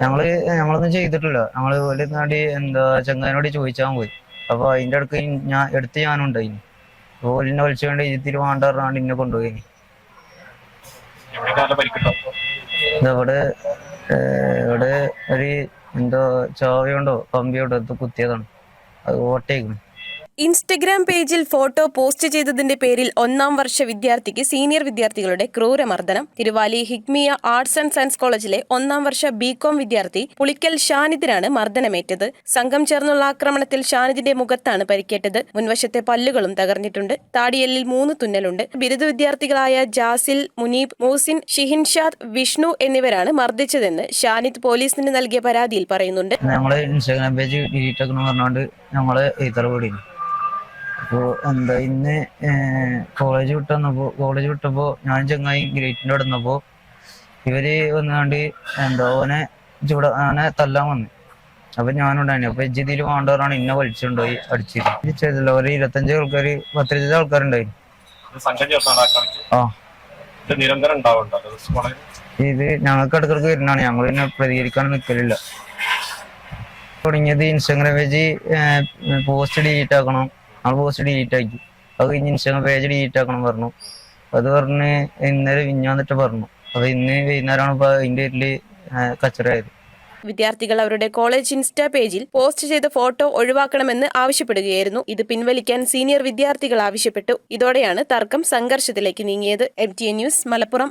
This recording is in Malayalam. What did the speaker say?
ഞങ്ങൾ ഞങ്ങളൊന്നും ചെയ്തിട്ടില്ല. ഞങ്ങൾ ഓൽ നാടി എന്താ ചെങ്ങാനോട് ചോദിച്ചാൽ പോയി അപ്പൊ അതിന്റെ അടുക്ക് ഞാൻ എടുത്ത് ഞാനുണ്ട് അതിന് ഓലിനെ വിളിച്ചുകൊണ്ട് ഇതിൽ വേണ്ട പറഞ്ഞാണ്ട് ഇന്നെ കൊണ്ടുപോയി ഇവിടെ ഇവിടെ ഒരു എന്തോ ചോവയുണ്ടോ? കമ്പിയുണ്ടോ എന്തോ കുത്തിയതാണ്. അത് ഓട്ടേക്കുന്നു ഇൻസ്റ്റഗ്രാം പേജിൽ ഫോട്ടോ പോസ്റ്റ് ചെയ്തതിന്റെ പേരിൽ ഒന്നാം വർഷ വിദ്യാർത്ഥിക്ക് സീനിയർ വിദ്യാർത്ഥികളുടെ ക്രൂരമർദ്ദനം. Thiruvali Hikmiya arts and science കോളേജിലെ ഒന്നാം വർഷ ബികോം വിദ്യാർത്ഥി പുളിക്കൽ ഷാനിദിനാണ് മർദ്ദനമേറ്റത്. സംഘം ചേർന്നുള്ള ആക്രമണത്തിൽ ഷാനിദിന്റെ മുഖത്താണ് പരിക്കേറ്റത്. മുൻവശത്തെ പല്ലുകളും തകർന്നിട്ടുണ്ട്. താടിയല്ലിൽ മൂന്ന് തുന്നലുണ്ട്. ബിരുദ വിദ്യാർത്ഥികളായ ജാസിൽ മുനീബ് മൂസിൻ ഷിഹിൻഷാദ് വിഷ്ണു എന്നിവരാണ് മർദ്ദിച്ചതെന്ന് ഷാനിദ് പോലീസിന് നൽകിയ പരാതിയിൽ പറയുന്നുണ്ട്. ഞങ്ങൾ ഇൻസ്റ്റാഗ്രാം പേജ് പറഞ്ഞോണ്ട് ഞങ്ങൾ ഈത്തറ കൂടി അപ്പോ എന്താ ഇന്ന് കോളേജ് വിട്ട് കോളേജ് വിട്ടപ്പോ ഞാൻ ചങ്ങായി ഗ്രേറ്റിന്റെ അവിടെ നിന്നപ്പോ ഇവർ വന്നാണ്ട് എന്താ ഓനെ ചൂട ഓനെ തല്ലാൻ വന്നു. അപ്പൊ ഞാനുണ്ടായിരുന്നു അപ്പൊ ഇജ്ജിതിൽ വേണ്ടവരാണ് ഇന്നെ വലിച്ചുകൊണ്ടുപോയി അടിച്ചത് ചെയ്തില്ല. ഒരു ഇരുപത്തഞ്ച് ആൾക്കാര് പത്തിരുപത് ആൾക്കാരുണ്ടായി. ആ. ഇത് ഞങ്ങൾക്ക് ഇടക്കിടക്ക് വരുന്നതാണ്. ഞങ്ങൾ പിന്നെ പ്രതികരിക്കാൻ നിൽക്കലില്ല തുടങ്ങിയത് ഇൻസ്റ്റാഗ്രാം പേജ് പോസ്റ്റ് ഡിലീറ്റ് ആക്കണം. ഞങ്ങൾ പോസ്റ്റ് ഡിലീറ്റ് ആക്കി. അത് കഴിഞ്ഞ് ഇൻസ്റ്റാഗ്രാം പേജ് ഡിലീറ്റ് ആക്കണം പറഞ്ഞു. അത് പറഞ്ഞ് ഇന്നലെ വിഞ്ഞാന്നിട്ട് പറഞ്ഞു. അപ്പൊ ഇന്ന് വൈകുന്നേരമാണ് ഇപ്പൊ അതിന്റെ പേരിൽ കച്ചറായത് വിദ്യാർത്ഥികൾ അവരുടെ കോളേജ് ഇൻസ്റ്റാ പേജിൽ പോസ്റ്റ് ചെയ്ത ഫോട്ടോ ഒഴിവാക്കണമെന്ന് ആവശ്യപ്പെടുകയായിരുന്നു. ഇത് പിൻവലിക്കാൻ സീനിയർ വിദ്യാർത്ഥികൾ ആവശ്യപ്പെട്ടു. ഇതോടെയാണ് തർക്കം സംഘർഷത്തിലേക്ക് നീങ്ങിയത്. M T news Malappuram.